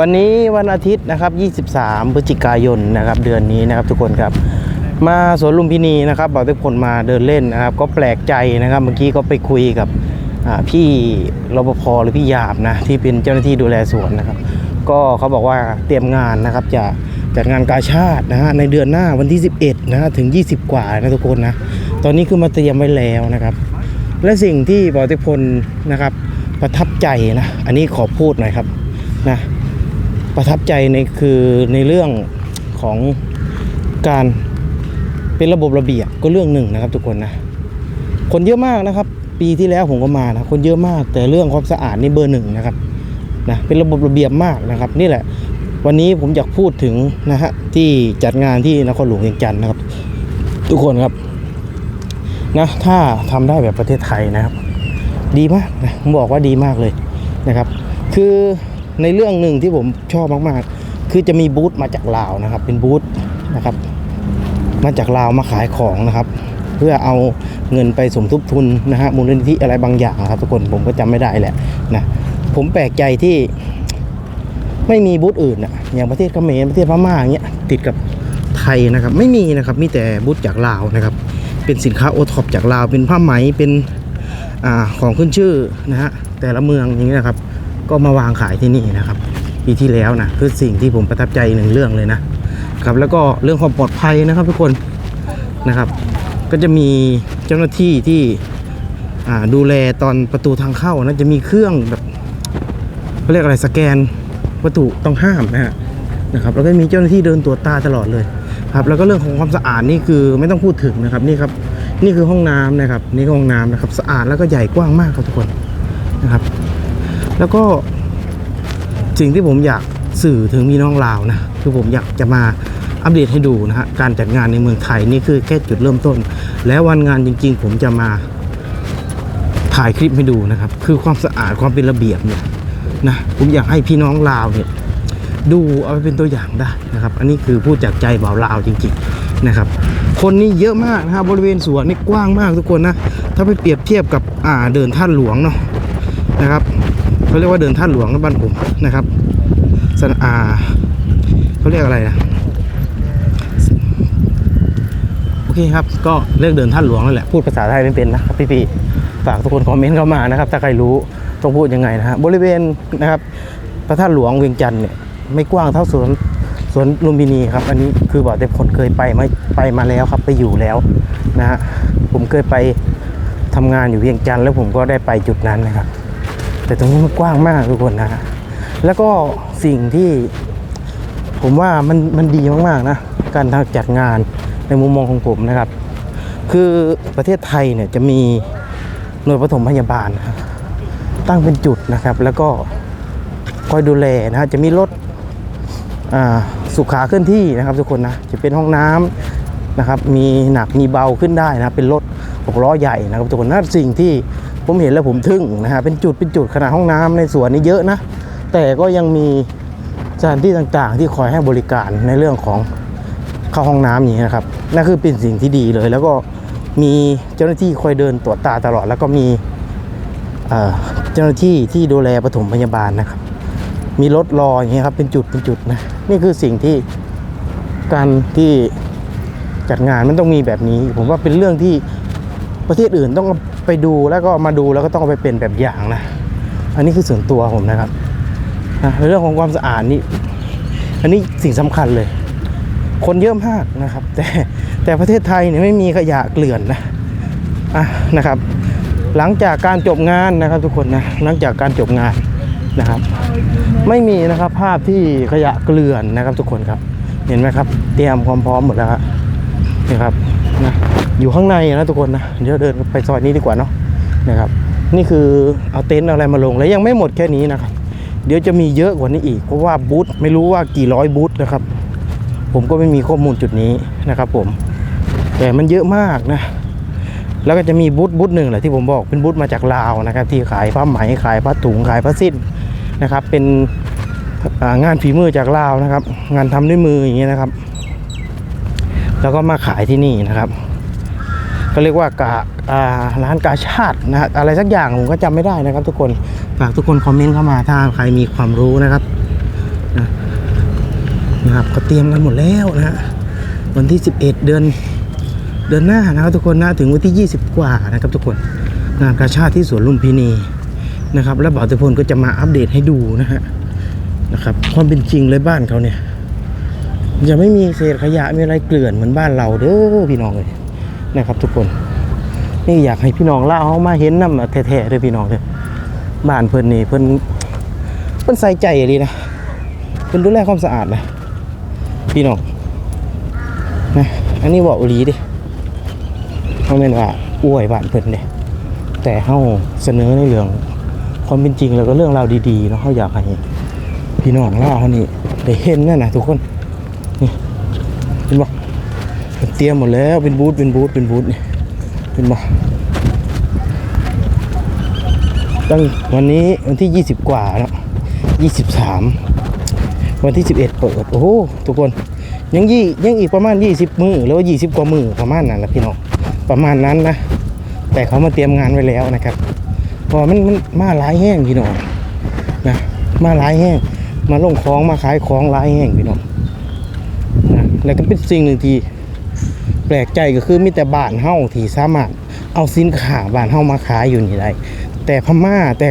วันนี้วันอาทิตย์นะครับ 23 พฤศจิกายนนะครับ เดือนนี้นะครับทุกคนครับ มาสวนลุมพินีนะครับบอกทุกคนมาเดินเล่นนะครับ ก็แปลกใจนะครับ เมื่อกี้ก็ไปคุยกับพี่รปภหรือพี่ยาบนะที่เป็นเจ้าหน้าที่ดูแลสวนนะครับ ก็เขาบอกว่าเตรียมงานนะครับจะจัดงานกาชาตินะฮะในเดือนหน้าวันที่ 11นะฮะถึง 20 กว่านะทุกคนนะตอนนี้คือมาเตรียมไว้แล้วนะครับ และสิ่งที่บอกทุกคนนะครับประทับใจนะ อันนี้ขอพูดหน่อยครับนะ ประทับใจในคือในเรื่องของการเป็นระบบระเบียบก็เรื่องหนึ่งนะครับ ทุกคนนะ คนเยอะมากนะครับ ปีที่แล้วผมก็มานะคนเยอะมาก แต่เรื่องความสะอาดนี่เบอร์หนึ่งนะครับนะเป็นระบบระเบียบมากนะครับ นี่แหละ วันนี้ผมอยากพูดถึงนะฮะที่จัดงานที่นครหลวงเวียงจันทร์นะครับ ทุกคนครับนะถ้าทำได้แบบประเทศไทยนะครับ ดีมากนะผมบอกว่าดีมากเลยนะครับ คือ ในเรื่องหนึ่งที่ผมชอบมากๆ คือจะมีบูธมาจากลาวนะครับ เป็นบูธนะครับ มาจากลาวมาขายของนะครับ เพื่อเอาเงินไปสมทบทุนนะฮะมูลนิธิอะไรบางอย่างนะครับทุกคนผมก็จำไม่ได้แหละนะผมแปลกใจที่ไม่มีบูธอื่นอะอย่างประเทศเขมรประเทศพม่าอย่างเงี้ยติดกับไทยนะครับ ไม่มีนะครับมีแต่บูธจากลาวนะครับ เป็นสินค้าโอท็อปจากลาวเป็นผ้าไหมเป็นอาของขึ้นชื่อนะฮะแต่ละเมืองอย่างนี้นะครับ ก็มาวางขายที่นี่นะครับ ปีที่แล้วนะคือสิ่งที่ผมประทับใจหนึ่งเรื่องเลยนะครับแล้วก็เรื่องความปลอดภัยนะครับทุกคนนะครับ ก็จะมีเจ้าหน้าที่ที่ดูแลตอนประตูทางเข้านะจะมีเครื่องแบบเขาเรียกอะไรสแกนวัตถุต้องห้ามนะฮะนะครับแล้วก็มีเจ้าหน้าที่เดินตรวจตาตลอดเลยครับแล้วก็เรื่องของความสะอาดนี่คือไม่ต้องพูดถึงนะครับนี่ครับนี่คือห้องน้ำนะครับนี่ห้องน้ำนะครับ สะอาดแล้วก็ใหญ่กว้างมากครับทุกคนนะครับ แล้วก็สิ่งที่ผมอยากสื่อถึงพี่น้องลาวนะคือผมอยากจะมาอัปเดตให้ดูนะฮะการจัดงานในเมืองไทยนี่คือแค่จุดเริ่มต้น แล้ววันงานจริง ๆ ผมจะมาถ่ายคลิปให้ดูนะครับ คือความสะอาดความเป็นระเบียบเนี่ยนะผมอยากให้พี่น้องลาวเนี่ยดูเอาไปเป็นตัวอย่างได้นะครับ อันนี้คือพูดจากใจบ่าวลาวจริง ๆนะครับ คนนี่เยอะมากนะครับบริเวณสวนนี่กว้างมากทุกคนนะถ้าไปเปรียบเทียบกับอ่าเดินท่านหลวงเนาะนะครับ เขาเรียกว่าเดินท่านหลวงบ้านผมนะครับสนอาเขาเรียกอะไรนะโอเคครับ ก็เรียกเดินท่านหลวงนั่นแหละพูดภาษาไทยไม่เป็นนะครับพี่ๆฝากทุกคนคอมเมนต์เข้ามานะครับ ถ้าใครรู้ต้องพูดยังไงนะฮะบริเวณนะครับ พระธาตุหลวงเวียงจันทร์เนี่ยไม่กว้างเท่าสวนสวนลุมพินีครับ อันนี้คือบอกแต่คนเคยไปมาไปมาแล้วครับ ไปอยู่แล้วนะฮะผมเคยไปทำงานอยู่เวียงจันทร์แล้วผมก็ได้ไปจุดนั้นนะครับ แต่ตรงนี้มันกว้างมากทุกคนนะฮะแล้วก็สิ่งที่ผมว่ามันมันดีมากๆนะการทำจัดงานในมุมมองของผมนะครับ คือประเทศไทยเนี่ยจะมีหน่วยปฐมพยาบาลนะตั้งเป็นจุดนะครับ แล้วก็คอยดูแลนะฮะจะมีรถสุขาเคลื่อนที่นะครับ ทุกคนนะจะเป็นห้องน้ำนะครับ มีหนักมีเบาขึ้นได้นะเป็นรถหกล้อใหญ่นะครับทุกคนนั่นสิ่งที่ ผมเห็นแล้วผมทึ่งนะฮะเป็นจุดเป็นจุดขนาดห้องน้ำในสวนนี่เยอะนะ แต่ก็ยังมีสถานที่ต่างๆ ที่คอยให้บริการในเรื่องของเข้าห้องน้ำอย่างนี้นะครับนั่นคือเป็นสิ่งที่ดีเลย แล้วก็มีเจ้าหน้าที่คอยเดินตรวจตาตลอด แล้วก็มีเอ่อเจ้าหน้าที่ที่ดูแลปฐมพยาบาลนะครับ มีรถรออย่างเงี้ยครับเป็นจุดเป็นจุดนะนี่คือสิ่งที่การที่จัดงานมันต้องมีแบบนี้ ผมว่าเป็นเรื่องที่ ประเทศอื่นต้องไปดูแล้วก็มาดูแล้วก็ต้องไปเป็นแบบอย่างนะ อันนี้คือส่วนตัวผมนะครับนะเรื่องของความสะอาดนี่อันนี้สิ่งสำคัญเลย คนเยอะมากนะครับ แต่แต่ประเทศไทยเนี่ยไม่มีขยะเกลื่อนนะอะนะครับ หลังจากการจบงานนะครับทุกคนนะหลังจากการจบงานนะครับ ไม่มีนะครับภาพที่ขยะเกลื่อนนะครับทุกคนครับ เห็นไหมครับ เตรียมความพร้อมหมดแล้วครับนี่ครับ นะอยู่ข้างในนะทุกคนนะเดี๋ยวเดินไปซอยนี้ดีกว่าเนาะนะครับ นี่คือเอาเต็นท์อะไรมาลงแล้วยังไม่หมดแค่นี้นะครับ เดี๋ยวจะมีเยอะกว่านี้อีกเพราะว่าบูธไม่รู้ว่ากี่ร้อยบูธนะครับ ผมก็ไม่มีข้อมูลจุดนี้นะครับ ผม แต่มันเยอะมากนะ แล้วก็จะมีบูธบูธหนึ่งแหละที่ผมบอกเป็นบูธมาจากลาวนะครับ ที่ขายผ้าไหมขายผ้าถุงขายผ้าสิ้นนะครับ เป็นงานฝีมือจากลาวนะครับ งานทำด้วยมืออย่างเงี้ยนะครับ แล้วก็มาขายที่นี่นะครับ ก็เรียกว่าการ้านกาชาตินะอะไรสักอย่างผมก็จำไม่ได้นะครับ ทุกคนฝากทุกคนคอมเมนต์เข้ามาถ้าใครมีความรู้นะครับนะครับก็เตรียมกันหมดแล้วนะฮะวันที่ 11 เดือนเดือนหน้านะครับทุกคนนะถึงวันที่ 20 กว่านะครับ ทุกคนงานกาชาติที่สวนลุมพินีนะครับ แล้วบ่าวตะพลก็จะมาอัปเดตให้ดูนะฮะนะครับความเป็นจริงเลยบ้านเขาเนี่ย จะไม่มีเศษขยะมีอะไรเกลื่อนเหมือนบ้านเราเด้อพี่น้องเลยนะครับ ทุกคนนี่อยากให้พี่น้องเล่าเขามาเห็นน้ำแท้ๆเลยพี่น้องเลยบ้านเพิ่นนี่เพิ่นเพิ่นใส่ใจดีนะเพิ่นดูแลความสะอาดนะพี่น้องนะอันนี้บอกอีหลีดิเขาเป็นว่าอวยบ้านเพิ่นเด้แต่เฮาเสนอในเรื่องความเป็นจริงแล้วก็เรื่องราวดีๆเนาะเฮาอยากให้พี่น้องเล่าเขานี่ได้เห็นนั่นนะทุกคน ห็นบ่เตรียมหมดแล้วเป็นบูธเป็นบูธเป็นบูธนี่เห็นบ่ตั้งวันนี้วันที่ 20 กว่าเนาะ23 วันที่ 11 เปิด โอ้โหทุกคนยังยี่ยังอีกประมาณ 20 มือหรือว่า20 กว่ามือประมาณนั้นนะพี่น้องประมาณนั้นนะ แต่เขามาเตรียมงานไว้แล้วนะครับเพราะมันมันมาหลายแห้งพี่น้องนะมาหลายแห้งมาลงของมาขายของหลายแห้งพี่น้อง แล้วก็เป็นสิ่งหนึ่งที่แปลกใจก็คือมีแต่บ้านเฮาที่สามารถเอาสินค้าบ้านเฮามาขายอยู่นี่ได้แต่พม่าแต่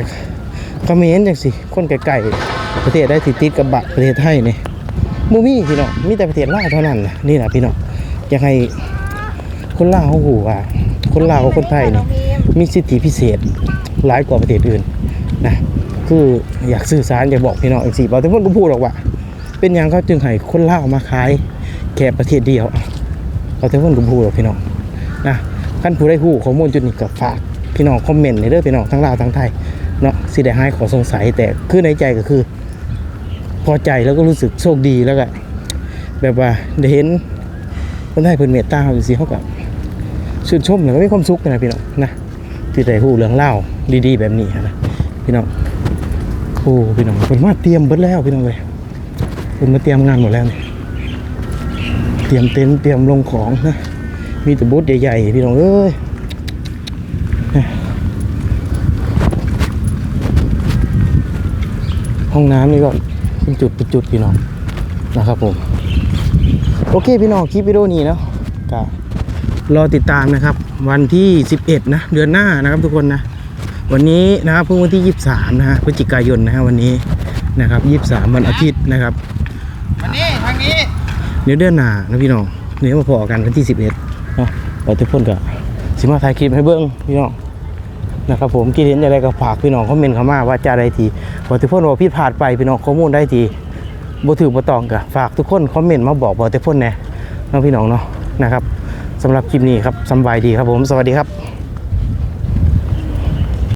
เขมรจังสิคนไกลๆประเทศได้ติดติดกับบะประเทศไทยนี่มูมี่พี่น้องมีแต่ประเทศลาวเท่านั้นนี่แหละพี่น้องอยากให้คนลาวเขาหูว่า คนลาวกับคนไทยนี่มีสิทธิพิเศษหลายกว่าประเทศอื่นนะคืออยากสื่อสารอยากบอกพี่น้องอีกสี่บางทีคนก็พูดหรอกว่า เป็นอย่างเขาจึงให้คนลาวมาขาย แค่ประเทศเดียวเราแต่คนก็พูดหรอกพี่น้องนะขั้นผู้ได้หู้ข้อมูลจุดนี้กับฝากพี่น้องคอมเมนต์ในเด้อพี่น้องทั้งลาวทั้งไทยเนาะสิได้หายขอสงสัยแต่คือในใจก็คือ พอใจแล้วก็รู้สึกโชคดีแล้วก็แบบว่าได้เห็นคนไทยเพิ่นเมตตาเขาสิเขาก็ชื่นชมแล้วก็มีความสุขนะพี่น้องนะที่ได้ฮู้เรื่องเล่าดีๆ แบบนี้นะพี่น้องโอ้พี่น้องเพิ่นมาเตรียมเบิดแล้วพี่น้องเลยเพิ่นมาเตรียมงานหมดแล้วนี่ เตรียมเต็นท์เตรียมลงของนะมีแต่บูธใหญ่ๆพี่น้องเอ้ยห้องน้ำนี่ก็เป็นจุดเป็นจุดพี่น้องนะครับผม โอเคพี่น้องคลิปวิดีโอนี้เนาะก็รอติดตามนะครับ วันที่ 11 นะ เดือนหน้านะครับทุกคนนะ วันนี้นะครับเพิ่งวันที่ 23 นะฮะพฤศจิกายนนะฮะวันนี้นะครับ 23 วันอาทิตย์นะครับวันนี้ ทางนี้เดี๋ยวเดือนหนานะพี่น้องเดี๋ยวมาพอกันวันที่11เนาะเราทุกคนก็สิมาถ่ายคลิปให้เบิ้งพี่น้องนะครับผมคิดเห็นอะไรก็ฝากพี่น้องคอมเมนต์เข้ามาว่าจะได้ทีพอทุกคนว่าผิดพลาดไปพี่น้องข้อมูลได้ทีบ่ถือบ่ตองก็ฝากทุกคนคอมเมนต์มาบอกบอกทุกคนแน่เนาะพี่น้องเนาะนะครับสำหรับคลิปนี้ครับสำบายดีครับผมสวัสดีครับ